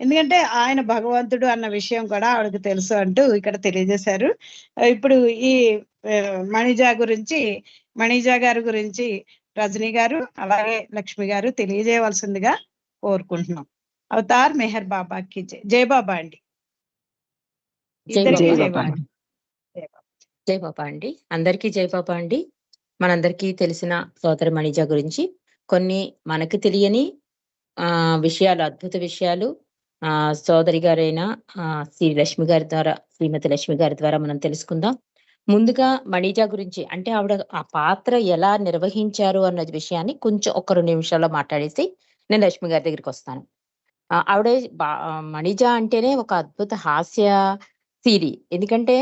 ఎందుకంటే ఆయన భగవంతుడు అన్న విషయం కూడా ఆవిడకి తెలుసు అంటూ ఇక్కడ తెలియజేశారు. ఇప్పుడు ఈ మణిజా గురించి మణిజా గారి గురించి రజనీ గారు అలాగే లక్ష్మి గారు తెలియజేయవలసిందిగా కోరుకుంటున్నాం. అవతార్ మెహర్ బాబాకి జై జై బాబా అండి. జై బాబా. జై అండి. అందరికీ జై బాబా అండి. మనందరికీ తెలిసిన సోదరి మణిజ గురించి కొన్ని మనకు తెలియని ఆ విషయాలు అద్భుత విషయాలు ఆ సోదరి గారైన ఆ, శ్రీ లక్ష్మి గారి ద్వారా శ్రీమతి లక్ష్మి గారి ద్వారా మనం తెలుసుకుందాం. ముందుగా మణిజ గురించి అంటే ఆవిడ ఆ పాత్ర ఎలా నిర్వహించారు అన్న విషయాన్ని కొంచెం ఒక రెండు నిమిషాల్లో మాట్లాడేసి నేను లక్ష్మి గారి దగ్గరికి వస్తాను. ఆవిడ బా- మణిజ అంటేనే ఒక అద్భుత హాస్య సిరి ఎందుకంటే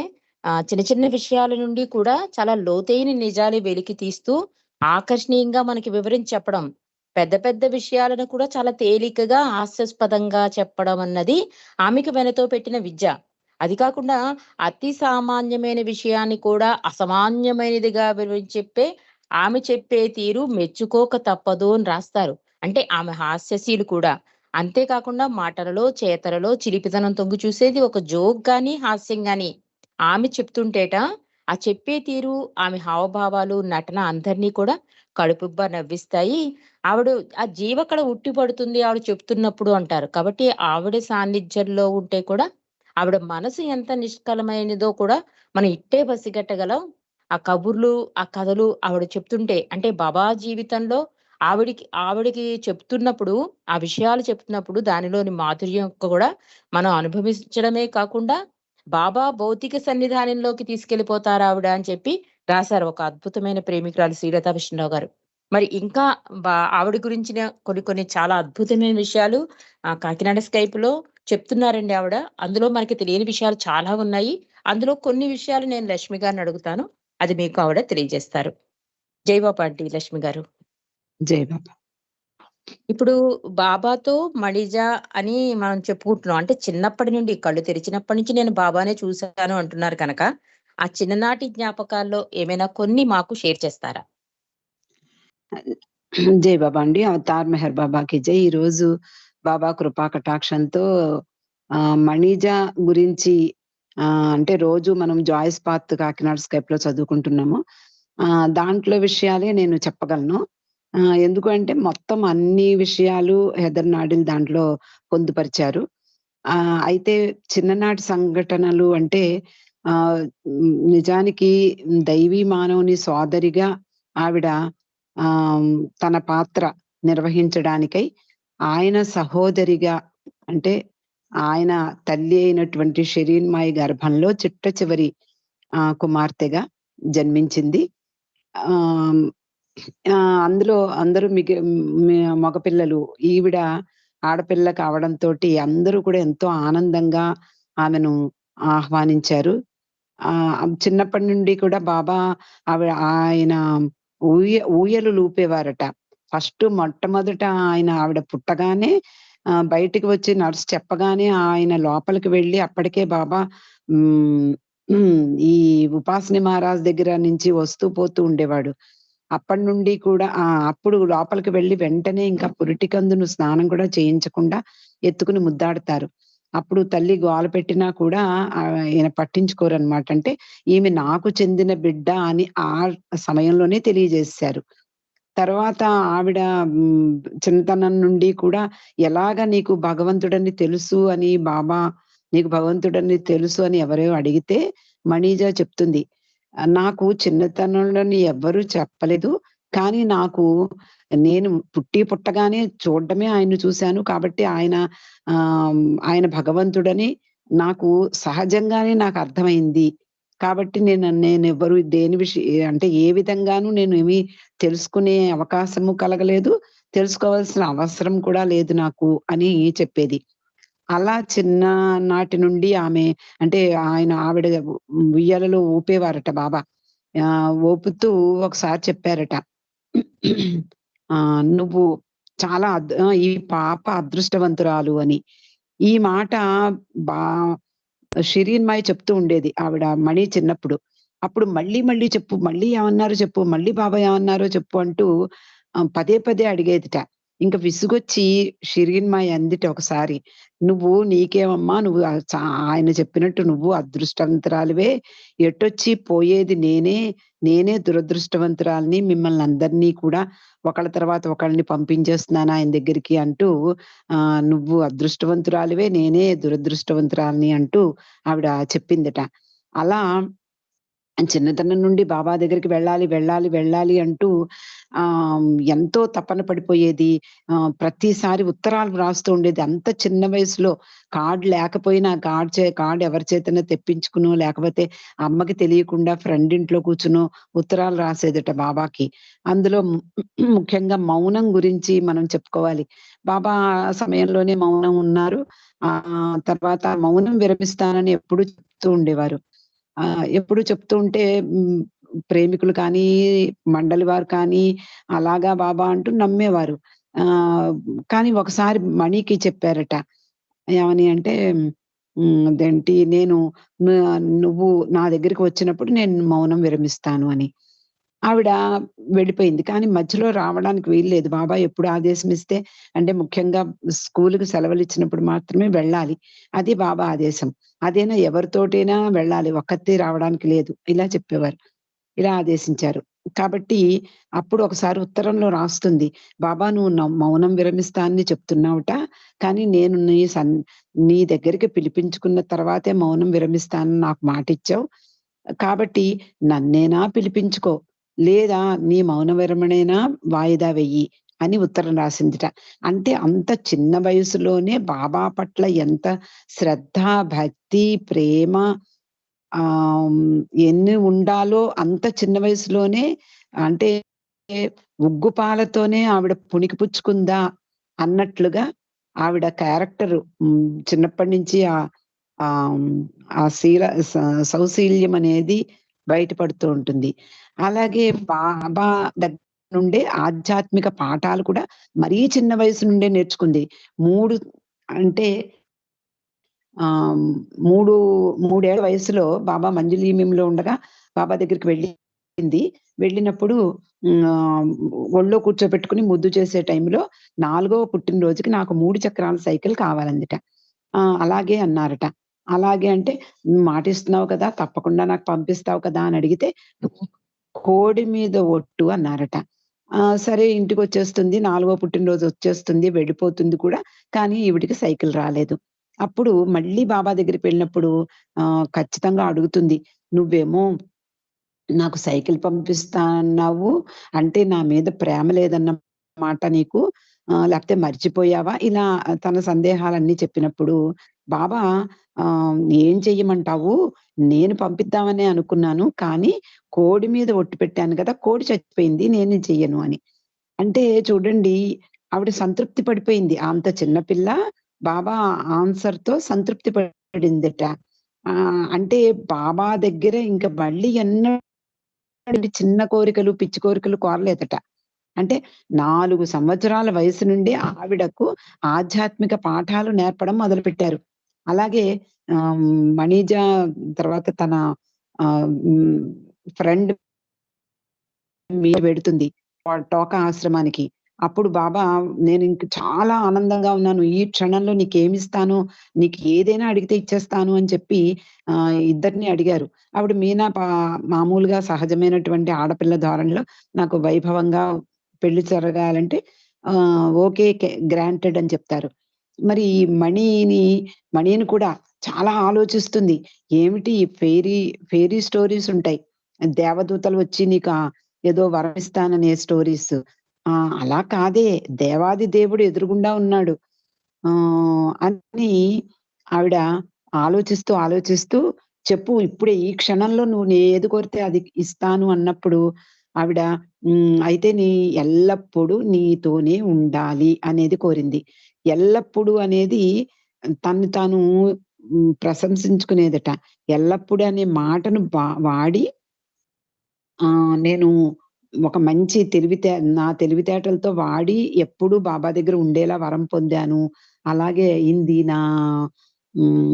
ఆ చిన్న చిన్న విషయాల నుండి కూడా చాలా లోతైన నిజాలు వెలికి తీస్తూ ఆకర్షణీయంగా మనకి వివరించి చెప్పడం పెద్ద పెద్ద విషయాలను కూడా చాలా తేలికగా హాస్యాస్పదంగా చెప్పడం అన్నది ఆమెకు వెనతో పెట్టిన విద్య. అది కాకుండా అతి సామాన్యమైన విషయాన్ని కూడా అసామాన్యమైనదిగా వివరించి చెప్పే ఆమె చెప్పే తీరు మెచ్చుకోక తప్పదు అని రాస్తారు. అంటే ఆమె హాస్యశీలు కూడా. అంతేకాకుండా మాటలలో చేతలలో చిలిపితనం తొంగి చూసేది ఒక జోక్ గాని హాస్యం గాని. ఆమె చెప్తుంటేట ఆ చెప్పే తీరు ఆమె హావభావాలు నటన అందరినీ కూడా కడుపుబ్బ నవ్విస్తాయి. ఆవిడ ఆ జీవకళ ఉట్టి పడుతుంది ఆవిడ చెప్తున్నప్పుడు అంటారు. కాబట్టి ఆవిడ సాన్నిధ్యంలో ఉంటే కూడా ఆవిడ మనసు ఎంత నిష్కలమైనదో కూడా మనం ఇట్టే పసిగట్టగలం. ఆ కబుర్లు ఆ కథలు ఆవిడ చెప్తుంటే అంటే బాబా జీవితంలో ఆవిడికి ఆవిడకి చెప్తున్నప్పుడు ఆ విషయాలు చెప్తున్నప్పుడు దానిలోని మాధుర్యం కూడా మనం అనుభవించడమే కాకుండా బాబా భౌతిక సన్నిధానంలోకి తీసుకెళ్ళిపోతారు ఆవిడ అని చెప్పి రాశారు. ఒక అద్భుతమైన ప్రేమికురాలు శ్రీలతా విష్ణురావు గారు. మరి ఇంకా బా- ఆవిడ గురించిన కొన్ని కొన్ని చాలా అద్భుతమైన విషయాలు ఆ కాకినాడ స్కైప్లో చెప్తున్నారండి ఆవిడ. అందులో మనకి తెలియని విషయాలు చాలా ఉన్నాయి. అందులో కొన్ని విషయాలు నేను లక్ష్మి గారిని అడుగుతాను. అది మీకు ఆవిడ తెలియజేస్తారు. జై ఆంటీ లక్ష్మి గారు. జై బాబా. ఇప్పుడు బాబాతో మణిజ అని మనం చెప్పుకుంటున్నాం. అంటే చిన్నప్పటి నుండి కళ్ళు తెరిచినప్పటి నుంచి నేను బాబానే చూశాను అంటున్నారు కనుక. ఆ చిన్ననాటి జ్ఞాపకాల్లో ఏమైనా కొన్ని మాకు షేర్ చేస్తారా? జై బాబా అండి. అవతార్ మెహర్ బాబాకి జై. ఈ రోజు బాబా కృపా కటాక్షంతో ఆ మణిజ గురించి అంటే రోజు మనం జాయిస్ పాత్ కాకినాడ స్కైప్లో చదువుకుంటున్నాము. ఆ దాంట్లో విషయాలే నేను చెప్పగలను. ఆ ఎందుకంటే మొత్తం అన్ని విషయాలు హెదర్ నాడిల్ దాంట్లో పొందుపరిచారు. ఆ అయితే చిన్ననాటి సంఘటనలు అంటే ఆ నిజానికి దైవీ మానవుని సోదరిగా ఆవిడ ఆ తన పాత్ర నిర్వహించడానికై ఆయన సహోదరిగా అంటే ఆయన తల్లి అయినటువంటి షరీన్మాయి గర్భంలో చిట్ట చివరి ఆ కుమార్తెగా జన్మించింది. ఆ అందులో అందరూ మిగ మగపిల్లలు ఈవిడ ఆడపిల్ల కావడంతో అందరూ కూడా ఎంతో ఆనందంగా ఆమెను ఆహ్వానించారు. చిన్నప్పటి నుండి కూడా బాబా ఆవిడ ఆయన ఊయ ఊయలు లూపేవారట. ఫస్ట్ మొట్టమొదట ఆయన ఆవిడ పుట్టగానే బయటికి వచ్చి నర్స్ చెప్పగానే ఆయన లోపలికి వెళ్ళి అప్పటికే బాబా ఈ ఉపాసని మహారాజ్ దగ్గర నుంచి వస్తూ పోతూ ఉండేవాడు. అప్పటి నుండి కూడా ఆ అప్పుడు లోపలికి వెళ్ళి వెంటనే ఇంకా పురిటికందును స్నానం కూడా చేయించకుండా ఎత్తుకుని ముద్దాడతారు. అప్పుడు తల్లి గోల పెట్టినా కూడా ఆయన పట్టించుకోరు అనమాట అంటే ఈమె నాకు చెందిన బిడ్డ అని ఆ సమయంలోనే తెలియజేశారు. తర్వాత ఆవిడ చిన్నతనం నుండి కూడా ఎలాగ నీకు భగవంతుడని తెలుసు అని బాబా నీకు భగవంతుడని తెలుసు అని ఎవరో అడిగితే మణిజ చెప్తుంది. నాకు చిన్నతనంలోని ఎవ్వరూ చెప్పలేదు. కానీ నాకు నేను పుట్టి పుట్టగానే చూడడమే ఆయన్ను చూశాను కాబట్టి ఆయన ఆ ఆయన భగవంతుడని నాకు సహజంగానే నాకు అర్థమైంది. కాబట్టి నేను నేను ఎవరు దేని విషయం అంటే ఏ విధంగానూ నేను ఏమీ తెలుసుకునే అవకాశము కలగలేదు. తెలుసుకోవాల్సిన అవసరం కూడా లేదు నాకు అని చెప్పేది. అలా చిన్న నాటి నుండి ఆమె అంటే ఆయన ఆవిడ ఉయ్యాలలో ఊపేవారట బాబా. ఆ ఊపుతూ ఒకసారి చెప్పారట. ఆ నువ్వు చాలా అద్- ఆ, ఈ పాప అదృష్టవంతురాలు అని. ఈ మాట బా షిరీన్మాయి చెప్తూ ఉండేది ఆవిడ మణి చిన్నప్పుడు. అప్పుడు మళ్ళీ మళ్ళీ చెప్పు మళ్ళీ ఏమన్నారో చెప్పు మళ్ళీ బాబా ఏమన్నారో చెప్పు అంటూ పదే పదే అడిగేదిట. ఇంక విసుగొచ్చి షిరిన్మాయి అందిట ఒకసారి. నువ్వు నీకేమమ్మా? నువ్వు ఆయన చెప్పినట్టు నువ్వు అదృష్టవంతురాలివే. ఎటొచ్చి పోయేది నేనే నేనే దురదృష్టవంతురాలని మిమ్మల్ని అందరినీ కూడా ఒకళ్ళ తర్వాత ఒకళ్ళని పంపించేస్తున్నాను ఆయన దగ్గరికి అంటూ ఆ నువ్వు అదృష్టవంతురాలివే నేనే దురదృష్టవంతురాలని అంటూ ఆవిడ చెప్పిందట. అలా చిన్నతనం నుండి బాబా దగ్గరికి వెళ్ళాలి వెళ్ళాలి వెళ్ళాలి అంటూ ఆ ఎంతో తపన పడిపోయేది. ఆ ప్రతిసారి ఉత్తరాలు రాస్తూ ఉండేది. అంత చిన్న వయసులో కార్డు లేకపోయినా కార్డ్ చే కార్డు ఎవరి చేతనే తెప్పించుకును లేకపోతే అమ్మకి తెలియకుండా ఫ్రెండ్ ఇంట్లో కూర్చును ఉత్తరాలు రాసేదట బాబాకి. అందులో ముఖ్యంగా మౌనం గురించి మనం చెప్పుకోవాలి. బాబా ఆ సమయంలోనే మౌనం ఉన్నారు. ఆ తర్వాత మౌనం విరమిస్తానని ఎప్పుడు చెప్తూ ఉండేవారు. ఎప్పుడు చెప్తూ ఉంటే ప్రేమికులు కానీ మండలి వారు కానీ అలాగా బాబా అంటూ నమ్మేవారు. ఆ కానీ ఒకసారి మణికి చెప్పారట. ఏమని అంటే అదేంటి నేను నువ్వు నా దగ్గరికి వచ్చినప్పుడు నేను మౌనం విరమిస్తాను అని. ఆవిడ వెళ్ళిపోయింది. కానీ మధ్యలో రావడానికి వీల్లేదు బాబా ఎప్పుడు ఆదేశం ఇస్తే అంటే ముఖ్యంగా స్కూల్కి సెలవులు ఇచ్చినప్పుడు మాత్రమే వెళ్ళాలి. అది బాబా ఆదేశం. అదేనా ఎవరితోటైనా వెళ్ళాలి. ఒక్కతే రావడానికి లేదు. ఇలా చెప్పేవారు. ఇలా ఆదేశించారు. కాబట్టి అప్పుడు ఒకసారి ఉత్తరంలో రాస్తుంది. బాబా నువ్వు మౌనం విరమిస్తా అని చెప్తున్నావుట. కానీ నేను నీ సన్ నీ దగ్గరికి పిలిపించుకున్న తర్వాతే మౌనం విరమిస్తానని నాకు మాట ఇచ్చావు కాబట్టి నన్నేనా పిలిపించుకో? లేదా నీ మౌన విరమణైనా? వాయిదా వెయ్యి అని ఉత్తరం రాసిందిట. అంటే అంత చిన్న వయసులోనే బాబా పట్ల ఎంత శ్రద్ధ భక్తి ప్రేమ ఆ ఎన్ని ఉండాలో అంత చిన్న వయసులోనే అంటే ఉగ్గుపాలతోనే ఆవిడ పుణికి పుచ్చుకుందా అన్నట్లుగా ఆవిడ క్యారెక్టర్ చిన్నప్పటి నుంచి ఆ ఆ శీల సౌశీల్యం అనేది బయటపడుతూ ఉంటుంది. అలాగే బాబా దగ్గర నుండే ఆధ్యాత్మిక పాఠాలు కూడా మరీ చిన్న వయసు నుండే నేర్చుకుంది. మూడు అంటే ఆ మూడు మూడేళ్ళ వయసులో బాబా మంజులీమ్యంలో ఉండగా బాబా దగ్గరికి వెళ్ళింది. వెళ్ళినప్పుడు ఒళ్ళో కూర్చోబెట్టుకుని ముద్దు చేసే టైంలో నాలుగో పుట్టినరోజుకి నాకు మూడు చక్రాల సైకిల్ కావాలందిట. అలాగే అన్నారట. అలాగే అంటే మాటిస్తున్నావు కదా తప్పకుండా నాకు పంపిస్తావు కదా అని అడిగితే కోడి మీద ఒట్టు అన్నారట. సరే ఇంటికి వచ్చేస్తుంది నాలుగో పుట్టినరోజు వచ్చేస్తుంది వెళ్ళిపోతుంది కూడా కానీ ఈవిడికి సైకిల్ రాలేదు. అప్పుడు మళ్ళీ బాబా దగ్గరికి వెళ్ళినప్పుడు ఆ ఖచ్చితంగా అడుగుతుంది నువ్వేమో నాకు సైకిల్ పంపిస్తా అన్నావు అంటే నా మీద ప్రేమ లేదన్న మాట నీకు లేకపోతే మర్చిపోయావా? ఇలా తన సందేహాలన్నీ చెప్పినప్పుడు బాబా ఆ ఏం చెయ్యమంటావు? నేను పంపిద్దామనే అనుకున్నాను కానీ కోడి మీద ఒట్టు పెట్టాను కదా కోడి చచ్చిపోయింది నేను చెయ్యను అని. అంటే చూడండి ఆవిడ సంతృప్తి పడిపోయింది. అంత చిన్నపిల్ల బాబా ఆన్సర్తో సంతృప్తి పడిందట. ఆ అంటే బాబా దగ్గర ఇంకా మళ్ళీ ఎన్న చిన్న కోరికలు పిచ్చి కోరికలు కోరలేదట. అంటే నాలుగు సంవత్సరాల వయసు నుండి ఆవిడకు ఆధ్యాత్మిక పాఠాలు నేర్పడం మొదలు పెట్టారు అలాగే ఆ మణిజ తర్వాత తన ఆ ఫ్రెండ్ మీద పెడుతుంది టోకా ఆశ్రమానికి. అప్పుడు బాబా నేను ఇంక చాలా ఆనందంగా ఉన్నాను. ఈ క్షణంలో నీకేమిస్తాను? నీకు ఏదైనా అడిగితే ఇచ్చేస్తాను అని చెప్పి ఆ ఇద్దరిని అడిగారు. ఆవిడ మీనా పా- మామూలుగా సహజమైనటువంటి ఆడపిల్ల ధోరణిలో నాకు వైభవంగా పెళ్ళి జరగాలంటే ఆ ఓకే గ్రాంటెడ్ అని చెప్తారు. మరి ఈ మణిని మణిని కూడా చాలా ఆలోచిస్తుంది. ఏమిటి ఫెయిరీ ఫేరీ ఫేరీ స్టోరీస్ ఉంటాయి. దేవదూతలు వచ్చి నీకు ఏదో వరమిస్తాననే స్టోరీస్. ఆ అలా కాదే. దేవాది దేవుడు ఎదురుగుండా ఉన్నాడు. ఆ అని ఆవిడ ఆలోచిస్తూ ఆలోచిస్తూ చెప్పు ఇప్పుడే ఈ క్షణంలో నువ్వు నేను ఏది కోరితే అది ఇస్తాను అన్నప్పుడు ఆవిడ అయితే నీ ఎల్లప్పుడూ నీతోనే ఉండాలి అనేది కోరింది. ఎల్లప్పుడూ అనేది తను తాను ప్రశంసించుకునేదట. ఎల్లప్పుడూ అనే మాటను బా- వాడి ఆ నేను ఒక మంచి తెలివితే నా తెలివితేటలతో వాడి ఎప్పుడూ బాబా దగ్గర ఉండేలా వరం పొందాను. అలాగే అయింది నా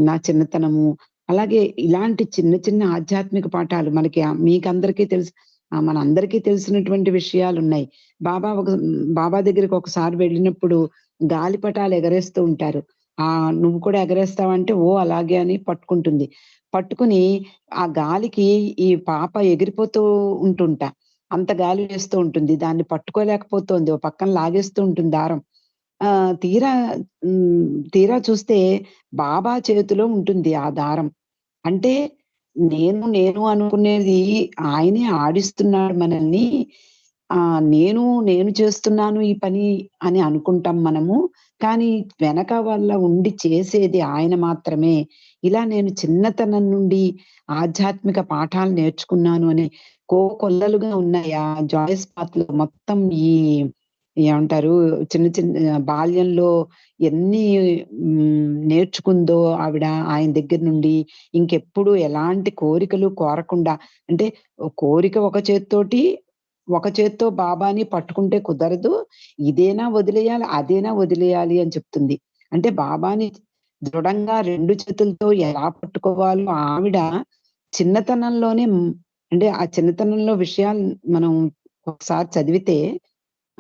నా చిన్నతనము. అలాగే ఇలాంటి చిన్న చిన్న ఆధ్యాత్మిక పాఠాలు మనకి మీకందరికీ తెలుసు. మనందరికీ తెలిసినటువంటి విషయాలు ఉన్నాయి బాబా ఒక బాబా దగ్గరికి ఒకసారి వెళ్ళినప్పుడు గాలిపటాలు ఎగరేస్తూ ఉంటారు. ఆ నువ్వు కూడా ఎగరేస్తావంటే ఓ అలాగే అని పట్టుకుంటుంది. పట్టుకుని ఆ గాలికి ఈ పాప ఎగిరిపోతూ ఉంటుంటా. అంత గాలి వేస్తూ ఉంటుంది. దాన్ని పట్టుకోలేకపోతుంది. ఓ పక్కన లాగేస్తూ ఉంటుంది దారం. ఆ తీరా తీరా చూస్తే బాబా చేతిలో ఉంటుంది ఆ దారం. అంటే నేను నేను అనుకునేది ఆయనే ఆడిస్తున్నాడు మనల్ని. ఆ నేను నేను చేస్తున్నాను ఈ పని అని అనుకుంటాం మనము. కానీ వెనక వల్ల ఉండి చేసేది ఆయన మాత్రమే. ఇలా నేను చిన్నతనం నుండి ఆధ్యాత్మిక పాఠాలు నేర్చుకున్నాను అని కోకొల్లలుగా కొల్లలుగా ఉన్నాయా జాయిస్ పాత్లో మొత్తం ఈ ఏమంటారు చిన్న చిన్న బాల్యంలో ఎన్ని నేర్చుకుందో ఆవిడ ఆయన దగ్గర నుండి ఇంకెప్పుడు ఎలాంటి కోరికలు కోరకుండా అంటే కోరిక ఒక చేత్తోటి ఒక చేత్తో బాబాని పట్టుకుంటే కుదరదు ఇదేనా వదిలేయాలి అదేనా వదిలేయాలి అని చెప్తుంది. అంటే బాబాని దృఢంగా రెండు చేతులతో ఎలా పట్టుకోవాలో ఆవిడ చిన్నతనంలోనే అంటే ఆ చిన్నతనంలో విషయాలు మనం ఒకసారి చదివితే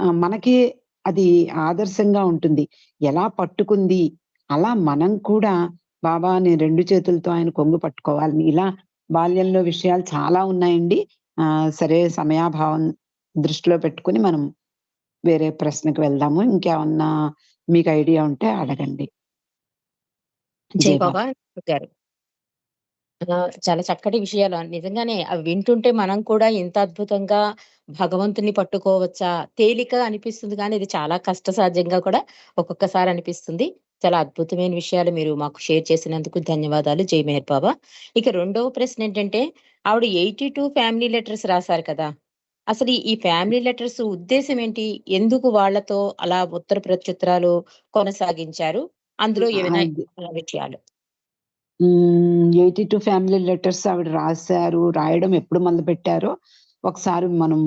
మనకి అది ఆదర్శంగా ఉంటుంది. ఎలా పట్టుకుంది? అలా మనం కూడా బాబాని రెండు చేతులతో ఆయన కొంగు పట్టుకోవాలని. ఇలా బాల్యంలో విషయాలు చాలా ఉన్నాయండి. ఆ సరే సమయాభావం దృష్టిలో పెట్టుకుని మనం వేరే ప్రశ్నకు వెళ్దాము. ఇంకేమన్నా మీకు ఐడియా ఉంటే అడగండి. జై బాబా గారు. చాలా చక్కటి విషయాలు. నిజంగానే అవి వింటుంటే మనం కూడా ఇంత అద్భుతంగా భగవంతుని పట్టుకోవచ్చా? తేలిక అనిపిస్తుంది కానీ ఇది చాలా కష్టసాధ్యంగా కూడా ఒక్కొక్కసారి అనిపిస్తుంది. చాలా అద్భుతమైన విషయాలు మీరు మాకు షేర్ చేసినందుకు ధన్యవాదాలు. జై మెహర్ బాబా. ఇక రెండవ ప్రశ్న ఏంటంటే ఆవిడ ఎయిటీ టూ ఫ్యామిలీ లెటర్స్ రాశారు కదా? అసలు ఈ- ఫ్యామిలీ లెటర్స్ ఉద్దేశం ఏంటి? ఎందుకు వాళ్ళతో అలా ఉత్తర ప్రత్యుత్తరాలు కొనసాగించారు? అందులో ఏమైనా అది విషయాలు? ఎయిటీ టూ ఫ్యామిలీ లెటర్స్ ఆవిడ రాశారు రాయడం ఎప్పుడు మొదలు పెట్టారో ఒకసారి మనం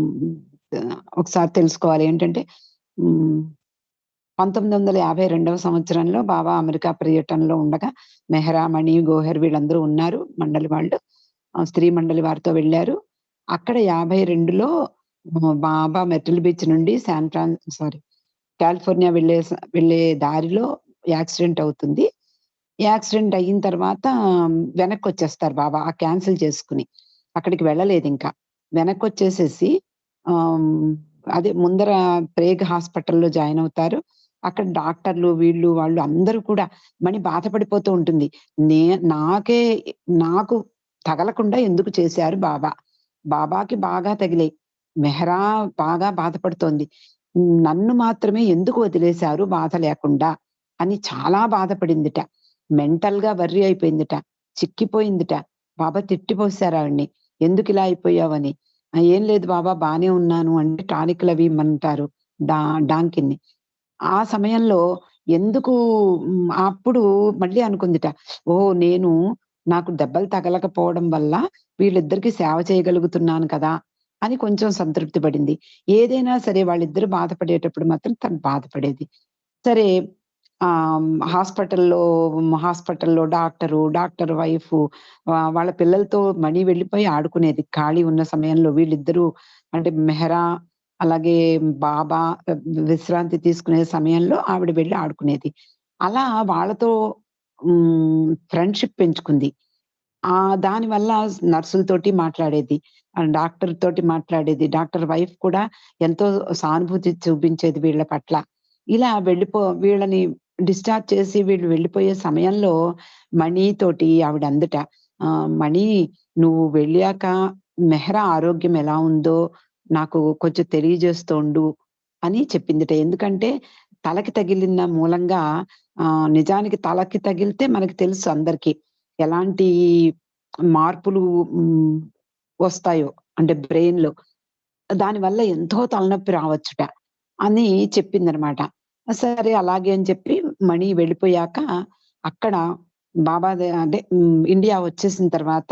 ఒకసారి తెలుసుకోవాలి. ఏంటంటే పంతొమ్మిది వందల యాభై రెండవ సంవత్సరంలో బాబా అమెరికా పర్యటనలో ఉండగా మెహరా మణి గోహెర్ వీళ్ళందరూ ఉన్నారు మండలి వాళ్ళు స్త్రీ మండలి వారితో వెళ్ళారు. అక్కడ యాభై రెండులో బాబా మెటల్ బీచ్ నుండి శాన్ ఫ్రాన్ సారీ కాలిఫోర్నియా వెళ్ళే వెళ్ళే దారిలో యాక్సిడెంట్ అవుతుంది. యాక్సిడెంట్ అయిన తర్వాత వెనక్కి వచ్చేస్తారు బాబా ఆ క్యాన్సిల్ చేసుకుని. అక్కడికి వెళ్ళలేదు ఇంకా. వెనక్కి వచ్చేసేసి అదే ముందర ప్రేగ్ హాస్పిటల్లో జాయిన్ అవుతారు. అక్కడ డాక్టర్లు వీళ్ళు వాళ్ళు అందరూ కూడా మణి బాధపడిపోతూ ఉంటుంది. నే నాకే నాకు తగలకుండా ఎందుకు చేశారు బాబా? బాబాకి బాగా తగిలే మెహరా బాగా బాధపడుతోంది. నన్ను మాత్రమే ఎందుకు వదిలేశారు బాధ లేకుండా? అని చాలా బాధపడిందిట. మెంటల్గా వర్రి అయిపోయిందిట చిక్కిపోయిందిట. బాబా తిట్టిపోసారు ఆవిడ్ని. ఎందుకు ఇలా అయిపోయావని? ఏం లేదు బాబా బానే ఉన్నాను అంటే టానిక్లు అవి ఇమ్మంటారు డా డాంకిన్ని. ఆ సమయంలో ఎందుకు అప్పుడు మళ్ళీ అనుకుందిట ఓ నేను నాకు దెబ్బలు తగలకపోవడం వల్ల వీళ్ళిద్దరికి సేవ చేయగలుగుతున్నాను కదా అని కొంచెం సంతృప్తి పడింది. ఏదైనా సరే వాళ్ళిద్దరు బాధపడేటప్పుడు మాత్రం తను బాధపడేది. సరే హాస్పిటల్లో హాస్పిటల్లో డాక్టరు డాక్టర్ వైఫ్ వాళ్ళ పిల్లలతో మణి వెళ్ళిపోయి ఆడుకునేది. ఖాళీ ఉన్న సమయంలో వీళ్ళిద్దరూ అంటే మెహరా అలాగే బాబా విశ్రాంతి తీసుకునే సమయంలో ఆవిడ వెళ్ళి ఆడుకునేది. అలా వాళ్ళతో ఫ్రెండ్షిప్ పెంచుకుంది. ఆ దాని వల్ల నర్సులతోటి మాట్లాడేది డాక్టర్ తోటి మాట్లాడేది. డాక్టర్ వైఫ్ కూడా ఎంతో సానుభూతి చూపించేది వీళ్ళ పట్ల. ఇలా వెళ్ళిపో వీళ్ళని డిశ్చార్జ్ చేసి వీళ్ళు వెళ్ళిపోయే సమయంలో మణి తోటి ఆవిడ అందట మణి నువ్వు వెళ్ళాక మెహరా ఆరోగ్యం ఎలా ఉందో నాకు కొంచెం తెలియజేస్తోండు అని చెప్పిందిట. ఎందుకంటే తలకి తగిలిన మూలంగా ఆ నిజానికి తలకి తగిలితే మనకి తెలుసు అందరికి ఎలాంటి మార్పులు వస్తాయో అంటే బ్రెయిన్లో దానివల్ల ఎంతో తలనొప్పి రావచ్చుట అని చెప్పిందనమాట. సరే అలాగే అని చెప్పి మణి వెళ్ళిపోయాక అక్కడ బాబా అంటే ఇండియా వచ్చేసిన తర్వాత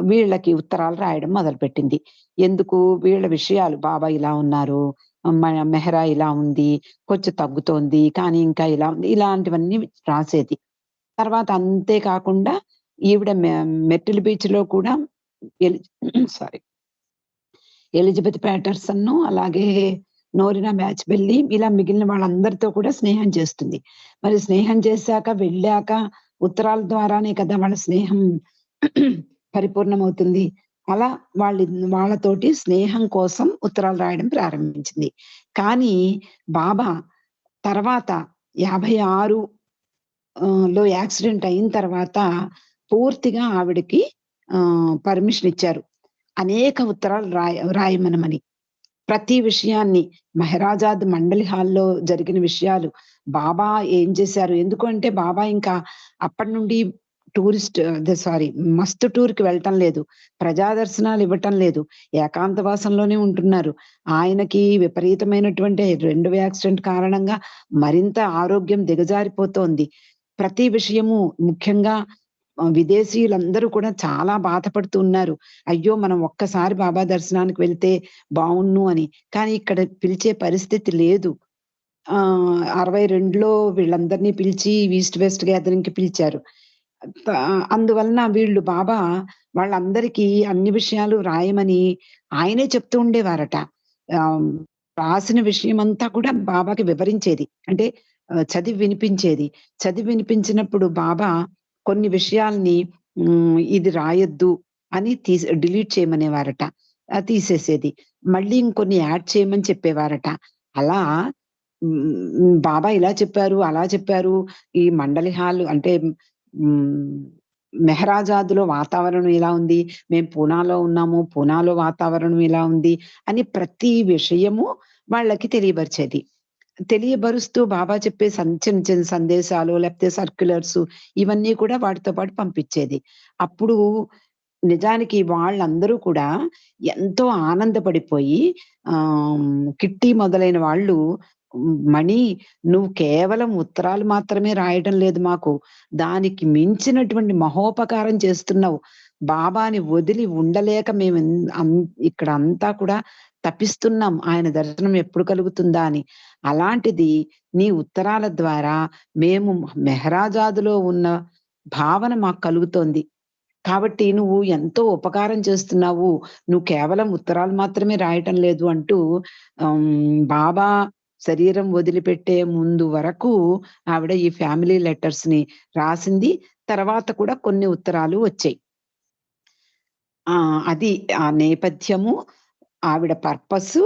వీళ్ళకి ఉత్తరాలు రాయడం మొదలుపెట్టింది. ఎందుకు? వీళ్ళ విషయాలు బాబా ఇలా ఉన్నారు. మ- మెహరా ఇలా ఉంది. కొంచెం తగ్గుతోంది. కానీ ఇంకా ఇలా ఉంది. ఇలాంటివన్నీ రాసేది. తర్వాత అంతేకాకుండా ఈవిడ మె- మెట్టిల్ బీచ్లో కూడా సారీ ఎలిజబెత్ ప్యాటర్సన్ అలాగే నోరినా బ్యాచ్ వెళ్ళి ఇలా మిగిలిన వాళ్ళందరితో కూడా స్నేహం చేస్తుంది. మరి స్నేహం చేశాక వెళ్ళాక ఉత్తరాల ద్వారానే కదా వాళ్ళ స్నేహం పరిపూర్ణమవుతుంది. అలా వాళ్ళ వాళ్ళతోటి స్నేహం కోసం ఉత్తరాలు రాయడం ప్రారంభించింది. కానీ బాబా తర్వాత యాభై ఆరు లో యాక్సిడెంట్ అయిన తర్వాత పూర్తిగా ఆవిడకి పర్మిషన్ ఇచ్చారు. అనేక ఉత్తరాలు రాయ రాయమనమని. ప్రతి విషయాన్ని మెహరాజాద్ మండలి హాల్లో జరిగిన విషయాలు. బాబా ఏం చేశారు? ఎందుకంటే బాబా ఇంకా అప్పటి నుండి టూరిస్ట్ సారీ మస్తు టూర్కి వెళ్ళటం లేదు. ప్రజా దర్శనాలు ఇవ్వటం లేదు. ఏకాంతవాసంలోనే ఉంటున్నారు. ఆయనకి విపరీతమైనటువంటి రెండు యాక్సిడెంట్ కారణంగా మరింత ఆరోగ్యం దిగజారిపోతోంది. ప్రతి విషయము ముఖ్యంగా విదేశీయులందరూ కూడా చాలా బాధపడుతూ ఉన్నారు. అయ్యో మనం ఒక్కసారి బాబా దర్శనానికి వెళ్తే బాగుండు అని. కానీ ఇక్కడ పిలిచే పరిస్థితి లేదు. ఆ అరవై రెండులో వీళ్ళందరినీ పిలిచి ఈస్ట్ వెస్ట్ గ్యాదరింగ్కి పిలిచారు అందువలన వీళ్ళు బాబా వాళ్ళందరికీ అన్ని విషయాలు రాయమని ఆయనే చెప్తూ ఉండేవారట. రాసిన విషయం అంతా కూడా బాబాకి వివరించేది. అంటే చదివి వినిపించేది. చదివి వినిపించినప్పుడు బాబా కొన్ని విషయాల్ని ఇది రాయొద్దు అని తీసి డిలీట్ చేయమనేవారట. తీసేసేది. మళ్ళీ ఇంకొన్ని యాడ్ చేయమని చెప్పేవారట. అలా బాబా ఇలా చెప్పారు అలా చెప్పారు. ఈ మండలి హాల్ అంటే మెహరాజాదులో వాతావరణం ఇలా ఉంది? మేము పూనాలో ఉన్నాము పూనాలో వాతావరణం ఇలా ఉంది? అని ప్రతి విషయము వాళ్ళకి తెలియపరిచేది. తెలియబరుస్తూ బాబా చెప్పే సం- చిన్న చిన్న సందేశాలు లేకపోతే సర్క్యులర్స్ ఇవన్నీ కూడా వాటితో పాటు పంపించేది. అప్పుడు నిజానికి వాళ్ళందరూ కూడా ఎంతో ఆనందపడిపోయి ఆ కిట్టి మొదలైన వాళ్ళు మణి నువ్వు కేవలం ఉత్తరాలు మాత్రమే రాయడం లేదు మాకు. దానికి మించినటువంటి మహోపకారం చేస్తున్నావు. బాబాని వదిలి ఉండలేక మేము ఇక్కడ అంతా కూడా తపిస్తున్నాం. ఆయన దర్శనం ఎప్పుడు కలుగుతుందా అని. అలాంటిది నీ ఉత్తరాల ద్వారా మేము మెహరాజాదులో ఉన్న భావన మాకు కలుగుతోంది. కాబట్టి నువ్వు ఎంతో ఉపకారం చేస్తున్నావు. నువ్వు కేవలం ఉత్తరాలు మాత్రమే రాయటం లేదు అంటూ బాబా శరీరం వదిలిపెట్టే ముందు వరకు ఆవిడ ఈ ఫ్యామిలీ లెటర్స్ని రాసింది. తర్వాత కూడా కొన్ని ఉత్తరాలు వచ్చాయి. ఆ అది ఆ నేపథ్యము. ఆవిడ పర్పస్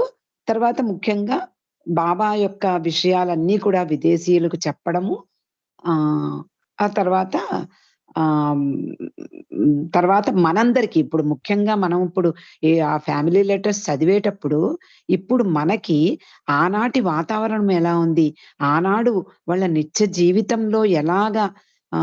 తర్వాత ముఖ్యంగా బాబా యొక్క విషయాలన్నీ కూడా విదేశీయులకు చెప్పడము ఆ ఆ తర్వాత ఆ తర్వాత మనందరికి ఇప్పుడు ముఖ్యంగా మనం ఇప్పుడు ఆ ఫ్యామిలీ లెటర్స్ చదివేటప్పుడు ఇప్పుడు మనకి ఆనాటి వాతావరణం ఎలా ఉంది? ఆనాడు వాళ్ళ నిత్య జీవితంలో ఎలాగా ఆ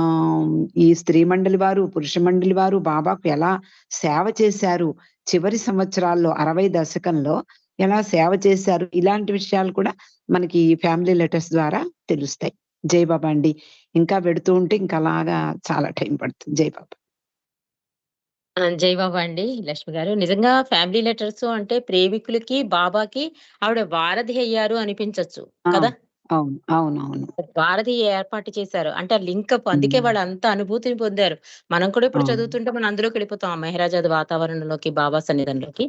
ఈ స్త్రీ మండలి వారు పురుష మండలి వారు బాబాకు ఎలా సేవ చేశారు? చివరి సంవత్సరాల్లో అరవై దశకంలో ఎలా సేవ చేశారు? ఇలాంటి విషయాలు కూడా మనకి ఈ ఫ్యామిలీ లెటర్స్ ద్వారా తెలుస్తాయి. జై బాబా అండి. ఇంకా పెడుతూ ఉంటే ఇంకా అలాగా చాలా టైం పడుతుంది. జై బాబా. ఆ, జై బాబా అండి. లక్ష్మి గారు నిజంగా ఫ్యామిలీ లెటర్స్ అంటే ప్రేమికులకి బాబాకి ఆవిడ వారధి అయ్యారు అనిపించవచ్చు ఆ, కదా? అవును. అవును అవును వారధి ఏర్పాటు చేశారు. అంటే లింకప్ అందుకే ఉమ్, వాళ్ళు అంత అనుభూతిని పొందారు. మనం కూడా ఇప్పుడు చదువుతుంటే మనం అందులోకి వెళ్ళిపోతాం. ఆ మెహరాజాద్ వాతావరణంలోకి బాబా సన్నిధానంలోకి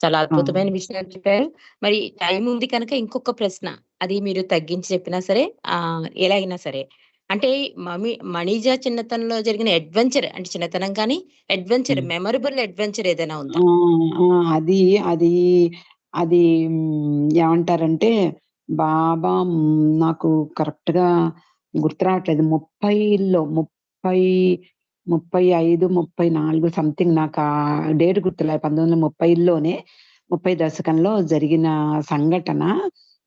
చాలా అద్భుతమైన విషయాలు చెప్పారు. మరి టైం ఉంది కనుక ఇంకొక ప్రశ్న. అది మీరు తగ్గించి చెప్పినా సరే ఆ ఎలా అయినా సరే. అంటే మమి మణిజా చిన్నతనంలో జరిగిన అడ్వెంచర్ అంటే చిన్నతనం కానీ అడ్వెంచర్. మెమరబుల్ అడ్వెంచర్ ఏదైనా ఉందా? అది అది అది ఏమంటారంటే బాబా నాకు కరెక్ట్గా గుర్తు రావట్లేదు ముప్పైలో ముప్పై ముప్పై ఐదు ముప్పై నాలుగు సంథింగ్ నాకు ఆ డేట్ గుర్తులేదు పంతొమ్మిది వందల ముప్పైలోనే ముప్పై దశకంలో జరిగిన సంఘటన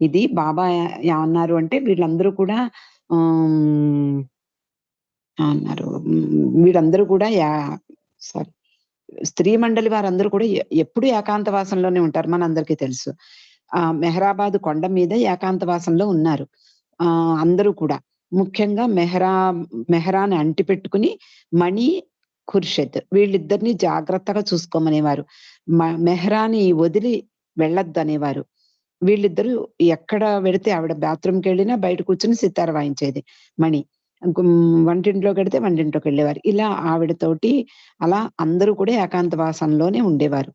ఇది. బాబా ఏమన్నారు అంటే వీళ్ళందరూ కూడా అన్నారు వీళ్ళందరూ కూడా సారీ స్త్రీ మండలి వారందరూ కూడా ఎ- ఎప్పుడు ఏకాంతవాసంలోనే ఉంటారు మన అందరికీ తెలుసు. ఆ మెహరాబాద్ కొండ మీద ఏకాంతవాసంలో ఉన్నారు. ఆ అందరూ కూడా. ముఖ్యంగా మెహరా మెహరాని అంటి పెట్టుకుని మణి ఖుర్షద్ వీళ్ళిద్దరిని జాగ్రత్తగా చూసుకోమనేవారు. మ- మెహరాని వదిలి వెళ్ళొద్దు అనేవారు వీళ్ళిద్దరూ ఎక్కడ వెడితే ఆవిడ బాత్రూమ్కి వెళ్ళినా బయట కూర్చుని సితార వాయించేది మణి. గుమ్- వంటింట్లోకి వెడితే వంటింట్లోకి వెళ్ళేవారు. ఇలా ఆవిడతోటి అలా అందరూ కూడా ఏకాంతవాసంలోనే ఉండేవారు.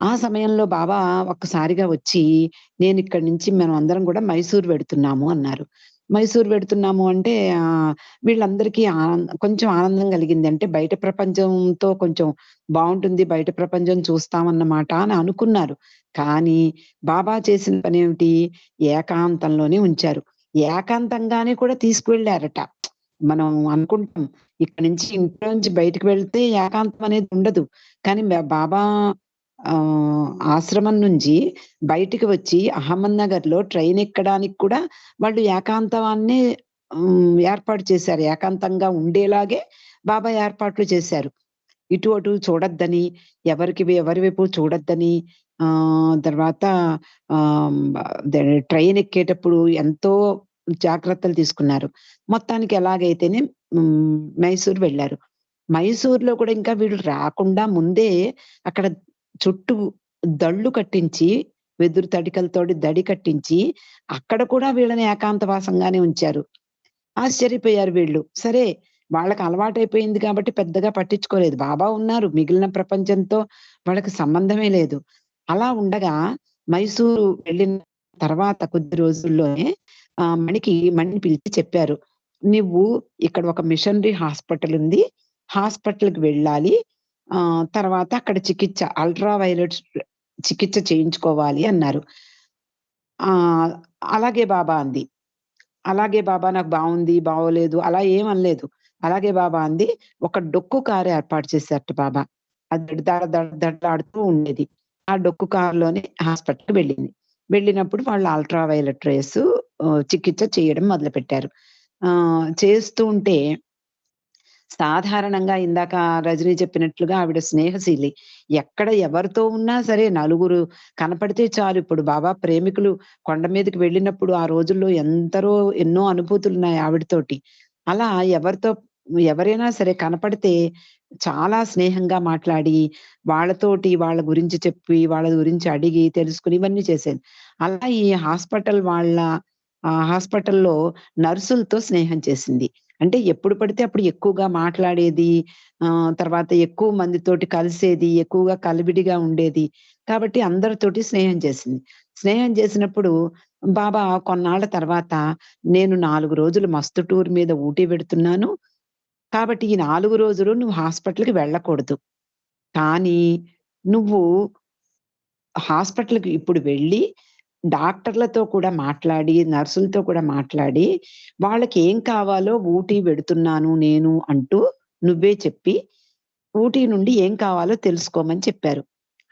ఆ సమయంలో బాబా ఒక్కసారిగా వచ్చి నేను ఇక్కడి నుంచి మనం అందరం కూడా మైసూర్ పెడుతున్నాము అన్నారు. మైసూర్ పెడుతున్నాము అంటే ఆ వీళ్ళందరికీ కొంచెం ఆనందం కలిగింది. అంటే బయట ప్రపంచంతో కొంచెం బాగుంటుంది బయట ప్రపంచం చూస్తామన్నమాట అని అనుకున్నారు. కానీ బాబా చేసిన పని ఏమిటి ఏకాంతంలోనే ఉంచారు. ఏకాంతంగానే కూడా తీసుకువెళ్ళారట. మనం అనుకుంటాం ఇక్కడ నుంచి ఇంట్లో నుంచి బయటకు వెళ్తే ఏకాంతం అనేది ఉండదు. కానీ బాబా ఆశ్రమం నుంచి బయటికి వచ్చి అహ్మద్నగర్లో ట్రైన్ ఎక్కడానికి కూడా వాళ్ళు ఏకాంతవాన్ని ఏర్పాటు చేశారు. ఏకాంతంగా ఉండేలాగే బాబా ఏర్పాట్లు చేశారు. ఇటు అటు చూడొద్దని ఎవరికి ఎవరి వైపు చూడొద్దని ఆ తర్వాత ఆ ట్రైన్ ఎక్కేటప్పుడు ఎంతో జాగ్రత్తలు తీసుకున్నారు. మొత్తానికి ఎలాగైతేనే మైసూర్ వెళ్ళారు. మైసూర్లో కూడా ఇంకా వీళ్ళు రాకుండా ముందే అక్కడ చుట్టూ దళ్ళు కట్టించి వెదురు తడికలతోటి దడి కట్టించి అక్కడ కూడా వీళ్ళని ఏకాంతవాసంగానే ఉంచారు. ఆశ్చర్యపోయారు వీళ్ళు. సరే వాళ్ళకి అలవాటైపోయింది కాబట్టి పెద్దగా పట్టించుకోలేదు. బాబా ఉన్నారు. మిగిలిన ప్రపంచంతో వాళ్ళకి సంబంధమే లేదు. అలా ఉండగా మైసూరు వెళ్ళిన తర్వాత కొద్ది రోజుల్లోనే ఆ మణికి మణిని పిలిచి చెప్పారు. నువ్వు ఇక్కడ ఒక మిషనరీ హాస్పిటల్ ఉంది హాస్పిటల్కి కి వెళ్ళాలి. తర్వాత అక్కడ చికిత్స అల్ట్రా వైలెట్ చికిత్స చేయించుకోవాలి అన్నారు. ఆ అలాగే బాబా అంది. అలాగే బాబా నాకు బాగుంది బాగోలేదు అలా ఏం అనలేదు. అలాగే బాబా అంది ఒక డొక్కు కారు ఏర్పాటు చేశారట బాబా. అది దడ దడలాడుతూ ఉండేది. ఆ డొక్కు కారులోనే హాస్పిటల్కి వెళ్ళింది. వెళ్ళినప్పుడు వాళ్ళు అల్ట్రా వైలెట్ రేస్ చికిత్స చేయడం మొదలుపెట్టారు. ఆ చేస్తూ ఉంటే సాధారణంగా ఇందాక రజనీ చెప్పినట్లుగా ఆవిడ స్నేహశీలి. ఎక్కడ ఎవరితో ఉన్నా సరే నలుగురు కనపడితే చాలు. ఇప్పుడు బాబా ప్రేమికులు కొండ మీదకి వెళ్ళినప్పుడు ఆ రోజుల్లో ఎంతరో ఎన్నో అనుభూతులు ఉన్నాయి ఆవిడతోటి. అలా ఎవరితో ఎవరైనా సరే కనపడితే చాలా స్నేహంగా మాట్లాడి వాళ్ళతోటి వాళ్ళ గురించి చెప్పి వాళ్ళ గురించి అడిగి తెలుసుకుని ఇవన్నీ చేసేది. అలా ఈ హాస్పిటల్ వాళ్ళ ఆ హాస్పిటల్లో నర్సులతో స్నేహం చేసింది. అంటే ఎప్పుడు పడితే అప్పుడు ఎక్కువగా మాట్లాడేది ఆ తర్వాత ఎక్కువ మందితోటి కలిసేది ఎక్కువగా కలివిడిగా ఉండేది. కాబట్టి అందరితోటి స్నేహం చేసింది. స్నేహం చేసినప్పుడు బాబా కొన్నాళ్ళ తర్వాత నేను నాలుగు రోజులు మస్తు టూర్ మీద ఊటీ పెడుతున్నాను కాబట్టి ఈ నాలుగు రోజులు నువ్వు హాస్పిటల్కి వెళ్ళకూడదు. కానీ నువ్వు హాస్పిటల్కి ఇప్పుడు వెళ్ళి డాక్టర్లతో కూడా మాట్లాడి నర్సులతో కూడా మాట్లాడి వాళ్ళకి ఏం కావాలో ఊటీ పెడుతున్నాను నేను అంటూ నువ్వే చెప్పి ఊటీ నుండి ఏం కావాలో తెలుసుకోమని చెప్పారు.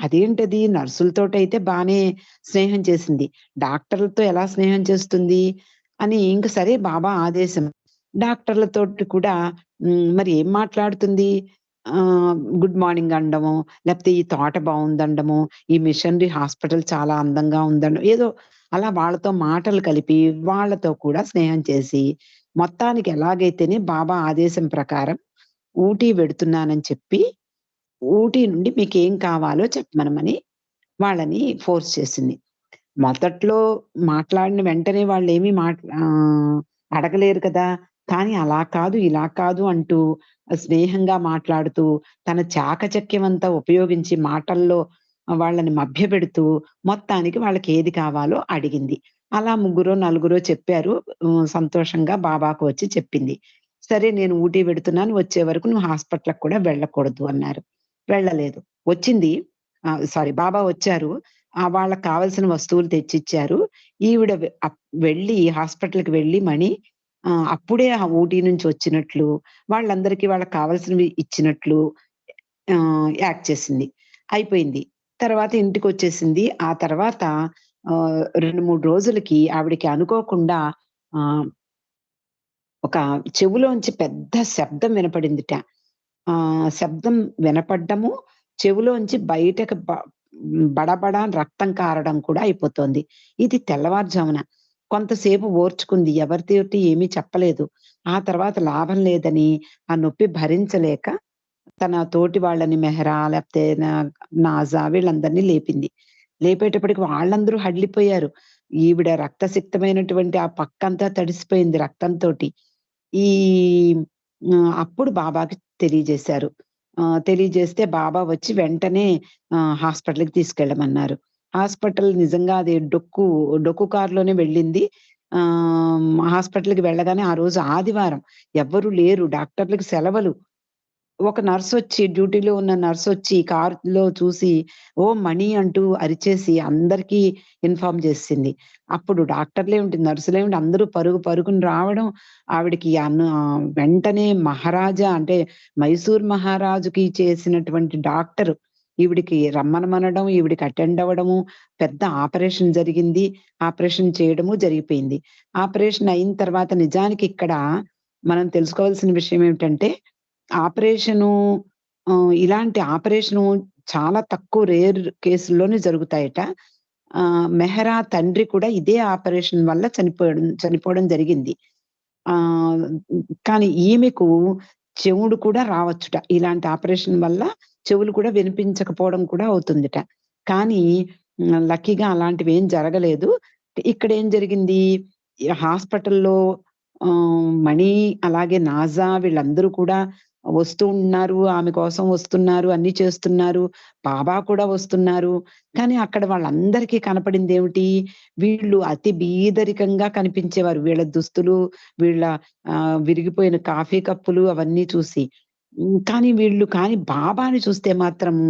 అదేంటది? నర్సులతోటైతే బాగానే స్నేహం చేసింది. డాక్టర్లతో ఎలా స్నేహం చేస్తుంది? అని ఇంక సరే బాబా ఆదేశం. డాక్టర్లతోటి కూడా మరి ఏం మాట్లాడుతుంది? గుడ్ మార్నింగ్ అనడము లేకపోతే ఈ తోట బాగుందనడము ఈ మిషనరీ హాస్పిటల్ చాలా అందంగా ఉందడం ఏదో అలా వాళ్ళతో మాటలు కలిపి వాళ్ళతో కూడా స్నేహం చేసి మొత్తానికి ఎలాగైతేనే బాబా ఆదేశం ప్రకారం ఊటీ వెడుతున్నానని చెప్పి ఊటీ నుండి మీకు ఏం కావాలో చెప్పమనమని వాళ్ళని ఫోర్స్ చేసింది. మొదట్లో మాట్లాడిన వెంటనే వాళ్ళు ఏమీ మాట్లా అడగలేరు కదా కానీ అలా కాదు ఇలా కాదు అంటూ స్నేహంగా మాట్లాడుతూ తన చాకచక్యం అంతా ఉపయోగించి మాటల్లో వాళ్ళని మభ్యపెడుతూ మొత్తానికి వాళ్ళకి ఏది కావాలో అడిగింది. అలా ముగ్గురో నలుగురో చెప్పారు. సంతోషంగా బాబాకు వచ్చి చెప్పింది. సరే నేను ఊటీ పెడుతున్నాను వచ్చే వరకు నువ్వు హాస్పిటల్కి కూడా వెళ్ళకూడదు అన్నారు. వెళ్ళలేదు. వచ్చింది. సారీ బాబా వచ్చారు. ఆ వాళ్ళకి కావలసిన వస్తువులు తెచ్చిచ్చారు. ఈవిడ వెళ్ళి హాస్పిటల్కి వెళ్ళి మణి అప్పుడే ఆ ఊటీ నుంచి వచ్చినట్లు వాళ్ళందరికీ వాళ్ళకి కావాల్సినవి ఇచ్చినట్లు ఆ యాక్ట్ చేసింది. అయిపోయింది. తర్వాత ఇంటికి వచ్చేసింది ఆ తర్వాత ఆ రెండు మూడు రోజులకి ఆవిడకి అనుకోకుండా ఆ ఒక చెవులోంచి పెద్ద శబ్దం వినపడిందిట. ఆ శబ్దం వినపడ్డము చెవులోంచి బయటకు బ- బడబడ రక్తం కారడం కూడా అయిపోతుంది. ఇది తెల్లవారుజామున. కొంతసేపు ఓర్చుకుంది. ఎవరితోటి ఏమీ చెప్పలేదు. ఆ తర్వాత లాభం లేదని ఆ నొప్పి భరించలేక తన తోటి వాళ్ళని మెహరా లేకపోతే నాజా వీళ్ళందరినీ లేపింది. లేపేటప్పటికి వాళ్ళందరూ హడ్లిపోయారు. ఈవిడ రక్తసిక్తమైనటువంటి ఆ పక్కంతా తడిసిపోయింది రక్తంతో ఈ అప్పుడు బాబాకి తెలియజేశారు. తెలియజేస్తే బాబా వచ్చి వెంటనే హాస్పిటల్కి తీసుకెళ్ళమన్నారు. హాస్పిటల్ నిజంగా అది డొక్కు డొక్కు కారులోనే వెళ్ళింది. ఆ హాస్పిటల్కి వెళ్ళగానే ఆ రోజు ఆదివారం ఎవ్వరు లేరు డాక్టర్లకు సెలవులు. ఒక నర్స్ వచ్చి డ్యూటీలో ఉన్న నర్స్ వచ్చి కారులో చూసి ఓ మణి అంటూ అరిచేసి అందరికీ ఇన్ఫార్మ్ చేసింది. అప్పుడు డాక్టర్లే నర్సులేమిటి అందరూ పరుగు పరుగుని రావడం ఆవిడకి అన్న వెంటనే మహారాజా అంటే మైసూర్ మహారాజుకి చేసినటువంటి డాక్టర్ ఈవిడికి రమ్మనమనడం ఈవిడికి అటెండ్ అవ్వడము పెద్ద ఆపరేషన్ జరిగింది. ఆపరేషన్ చేయడము జరిగిపోయింది. ఆపరేషన్ అయిన తర్వాత నిజానికి ఇక్కడ మనం తెలుసుకోవాల్సిన విషయం ఏమిటంటే ఆపరేషను ఆ, ఇలాంటి ఆపరేషను చాలా తక్కువ రేర్ కేసుల్లోనే జరుగుతాయట. ఆ మెహరా తండ్రి కూడా ఇదే ఆపరేషన్ వల్ల చనిపోవడం చనిపోవడం జరిగింది. ఆ కానీ ఈమెకు చెవుడు కూడా రావచ్చుట. ఇలాంటి ఆపరేషన్ వల్ల చెవులు కూడా వినిపించకపోవడం కూడా అవుతుందిట. కానీ లక్కీగా అలాంటివి ఏం జరగలేదు. ఇక్కడ ఏం జరిగింది? హాస్పిటల్లో ఆ, మణి అలాగే నాజా వీళ్ళందరూ కూడా వస్తూ ఉన్నారు. ఆమె కోసం వస్తున్నారు అన్ని చేస్తున్నారు. బాబా కూడా వస్తున్నారు. కానీ అక్కడ వాళ్ళందరికీ కనపడింది ఏమిటి వీళ్ళు అతి బీదరికంగా కనిపించేవారు. వీళ్ళ దుస్తులు వీళ్ళ ఆ విరిగిపోయిన కాఫీ కప్పులు అవన్నీ చూసి. కానీ వీళ్ళు కానీ బాబాని చూస్తే మాత్రము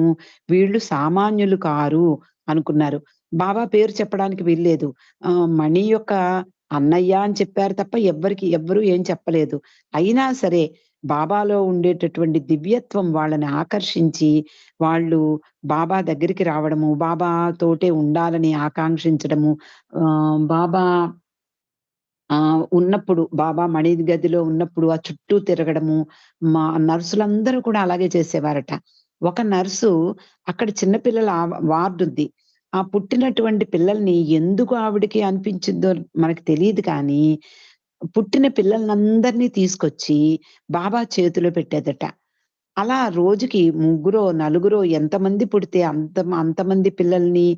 వీళ్ళు సామాన్యులు కారు అనుకున్నారు. బాబా పేరు చెప్పడానికి వీల్లేదు. ఆ మణి యొక్క అన్నయ్య అని చెప్పారు తప్ప ఎవ్వరికి ఎవ్వరూ ఏం చెప్పలేదు. అయినా సరే బాబాలో ఉండేటటువంటి దివ్యత్వం వాళ్ళని ఆకర్షించి వాళ్ళు బాబా దగ్గరికి రావడము బాబా తోటే ఉండాలని ఆకాంక్షించడము ఆ బాబా ఆ ఉన్నప్పుడు బాబా మణి గదిలో ఉన్నప్పుడు ఆ చుట్టూ తిరగడము మా నర్సులందరూ కూడా అలాగే చేసేవారట. ఒక నర్సు అక్కడ చిన్నపిల్లల వార్డు ఉంది ఆ పుట్టినటువంటి పిల్లల్ని ఎందుకు ఆవిడకి అనిపించిందో మనకి తెలియదు కానీ పుట్టిన పిల్లలందరినీ తీసుకొచ్చి బాబా చేతిలో పెట్టేదట. అలా రోజుకి ముగ్గురో నలుగురో ఎంతమంది పుడితే అంత అంతమంది పిల్లల్ని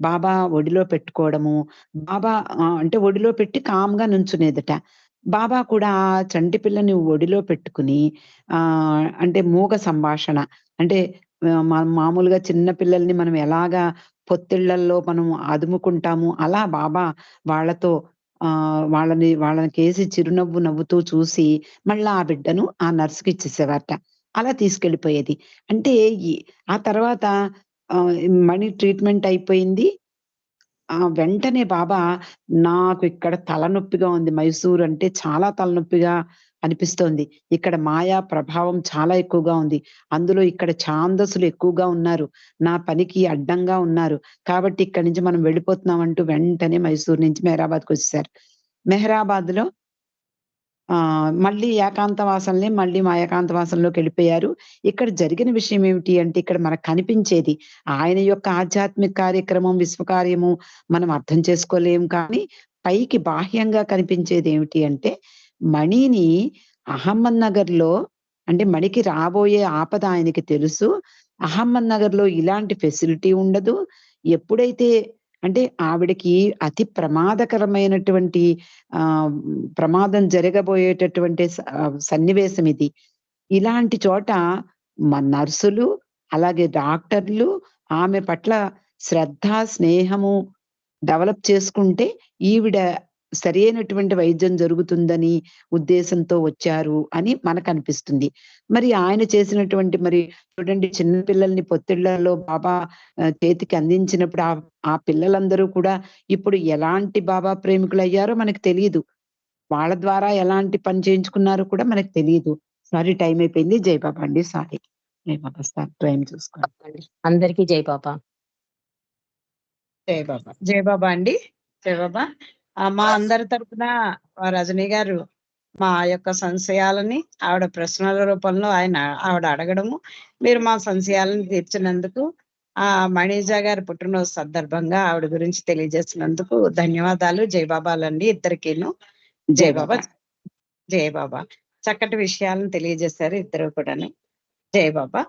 బాబా ఒడిలో పెట్టుకోవడము బాబా అంటే ఒడిలో పెట్టి కామ్గా నుంచునేదట. బాబా కూడా ఆ చంటి పిల్లని ఒడిలో పెట్టుకుని ఆ అంటే మూగ సంభాషణ. అంటే మామూలుగా చిన్న పిల్లల్ని మనం ఎలాగా పొత్తిళ్ళల్లో మనం అదుముకుంటాము అలా బాబా వాళ్ళతో ఆ వాళ్ళని వాళ్ళని కేసి చిరునవ్వు నవ్వుతూ చూసి మళ్ళా ఆ బిడ్డను ఆ నర్సుకి ఇచ్చేసేవారట. అలా తీసుకెళ్ళిపోయేది అంటే ఈ- ఆ తర్వాత మణి ట్రీట్మెంట్ అయిపోయింది. ఆ వెంటనే బాబా నాకు ఇక్కడ తలనొప్పిగా ఉంది. మైసూర్ అంటే చాలా తలనొప్పిగా అనిపిస్తోంది. ఇక్కడ మాయా ప్రభావం చాలా ఎక్కువగా ఉంది. అందులో ఇక్కడ ఛాందసులు ఎక్కువగా ఉన్నారు. నా పనికి అడ్డంగా ఉన్నారు. కాబట్టి ఇక్కడి నుంచి మనం వెళ్ళిపోతున్నాం అంటూ వెంటనే మైసూర్ నుంచి మెహరాబాద్కి వచ్చేసారు. మెహరాబాద్లో మళ్ళీ ఏకాంతవాసంలో మళ్ళీ మా ఏకాంతవాసంలోకి వెళ్ళిపోయారు. ఇక్కడ జరిగిన విషయం ఏమిటి అంటే ఇక్కడ మనకు కనిపించేది ఆయన యొక్క ఆధ్యాత్మిక కార్యక్రమం విశ్వకార్యము మనం అర్థం చేసుకోలేము కానీ పైకి బాహ్యంగా కనిపించేది ఏమిటి అంటే మణిని అహమ్మద్ నగర్లో అంటే మణికి రాబోయే ఆపద ఆయనకి తెలుసు. అహమ్మద్ నగర్లో ఇలాంటి ఫెసిలిటీ ఉండదు. ఎప్పుడైతే అంటే ఆవిడకి అతి ప్రమాదకరమైనటువంటి ఆ ప్రమాదం జరగబోయేటటువంటి స- సన్నివేశం ఇది ఇలాంటి చోట మా నర్సులు అలాగే డాక్టర్లు ఆమె పట్ల శ్రద్ధ స్నేహము డెవలప్ చేసుకుంటే ఈవిడ సరైనటువంటి వైద్యం జరుగుతుందని ఉద్దేశంతో వచ్చారు అని మనకు అనిపిస్తుంది మరి ఆయన చేసినటువంటి మరి చూడండి చిన్న పిల్లల్ని పొత్తిళ్ళలో బాబా చేతికి అందించినప్పుడు ఆ ఆ పిల్లలందరూ కూడా ఇప్పుడు ఎలాంటి బాబా ప్రేమికులు అయ్యారో మనకు తెలియదు వాళ్ళ ద్వారా ఎలాంటి పని చేయించుకున్నారో కూడా మనకు తెలియదు సారీ టైం అయిపోయింది. జై బాబా అండి. సారీ. జై బాబా సార్ టైం చూసుకోండి. అందరికీ జై బాబా. జై బాబా. జై బాబా అండి. జై బాబా. మా అందరి తరపున ఆ రజనీ గారు మా యొక్క సంశయాలని ఆవిడ ప్రశ్నల రూపంలో ఆయన ఆవిడ అడగడము. మీరు మా సంశయాలను తీర్చినందుకు ఆ మణిజా గారి పుట్టినరోజు సందర్భంగా ఆవిడ గురించి తెలియజేసినందుకు ధన్యవాదాలు. జై బాబాలండి ఇద్దరికిను. జై బాబా. జై బాబా. చక్కటి విషయాలను తెలియజేశారు ఇద్దరు కూడాను. జై బాబా.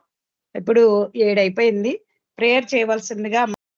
ఇప్పుడు ఏడైపోయింది. ప్రేయర్ చేయవలసిందిగా